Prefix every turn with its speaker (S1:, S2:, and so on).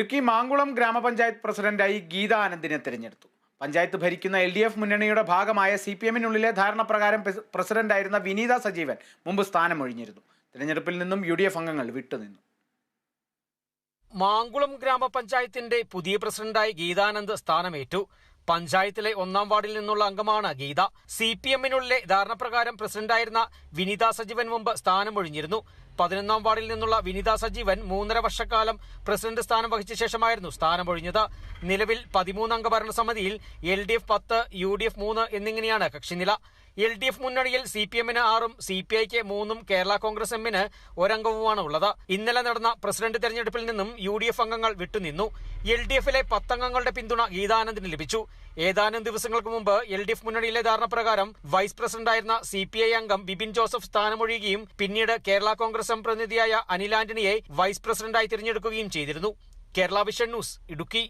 S1: ഇടുക്കി മാങ്കുളം ഗ്രാമപഞ്ചായത്ത് പ്രസിഡന്റായി ഗീത ആനന്ദിനെ തിരഞ്ഞെടുത്തു. പഞ്ചായത്ത് ഭരിക്കുന്ന എൽ ഡി എഫ് മുന്നണിയുടെ ഭാഗമായ സി പി എമ്മിനുള്ളിലെ ധാരണപ്രകാരം പ്രകാരം പ്രസിഡന്റായിരുന്ന വിനീത സജീവൻ മുമ്പ് സ്ഥാനമൊഴിഞ്ഞിരുന്നു. തിരഞ്ഞെടുപ്പിൽ നിന്നും യു ഡി എഫ് അംഗങ്ങൾ വിട്ടുനിന്നു.
S2: മാങ്കുളം ഗ്രാമപഞ്ചായത്തിന്റെ പുതിയ പ്രസിഡന്റായി ഗീതാനന്ദ് സ്ഥാനമേറ്റു. പഞ്ചായത്തിലെ ഒന്നാം വാർഡിൽ നിന്നുള്ള അംഗമാണ് ഗീത. സി പി എമ്മിനുള്ളിലെ ധാരണപ്രകാരം പ്രസിഡന്റായിരുന്ന വിനിത സജീവൻ മുമ്പ് സ്ഥാനമൊഴിഞ്ഞിരുന്നു പതിനൊന്നാം വാർഡിൽ നിന്നുള്ള വിനിത സജീവൻ മൂന്നര വർഷക്കാലം പ്രസിഡന്റ് സ്ഥാനം വഹിച്ച ശേഷമായിരുന്നു സ്ഥാനമൊഴിഞ്ഞത് നിലവിൽ പതിമൂന്നംഗ ഭരണസമിതിയിൽ എൽ ഡി എഫ് പത്ത് യു ഡി എഫ് മൂന്ന് എന്നിങ്ങനെയാണ് കക്ഷിനില. എൽ ഡി എഫ് മുന്നണിയിൽ സി പി എമ്മിന് ആറും സി പി ഐക്ക് മൂന്നും കേരള കോൺഗ്രസ് എമ്മിന് ഒരംഗവുമാണ് ഉള്ളത്. ഇന്നലെ നടന്ന പ്രസിഡന്റ് തെരഞ്ഞെടുപ്പിൽ നിന്നും യു ഡി എഫ് അംഗങ്ങൾ വിട്ടുനിന്നു. എൽ ഡി എഫിലെ പത്തംഗങ്ങളുടെ പിന്തുണ ഗീതാനന്ദിന് ലഭിച്ചു. ഏതാനും ദിവസങ്ങൾക്ക് മുമ്പ് എൽ ഡി എഫ് മുന്നണിയിലെ ധാരണ പ്രകാരം വൈസ് പ്രസിഡന്റായിരുന്ന സി പി ഐ അംഗം ബിപിൻ ജോസഫ് സ്ഥാനമൊഴിയുകയും പിന്നീട് കേരള കോൺഗ്രസ് എം പ്രതിനിധിയായ അനിൽ ആന്റണിയെ വൈസ് പ്രസിഡന്റായി തിരഞ്ഞെടുക്കുകയും ചെയ്തിരുന്നു. Kerala vision news Idukki.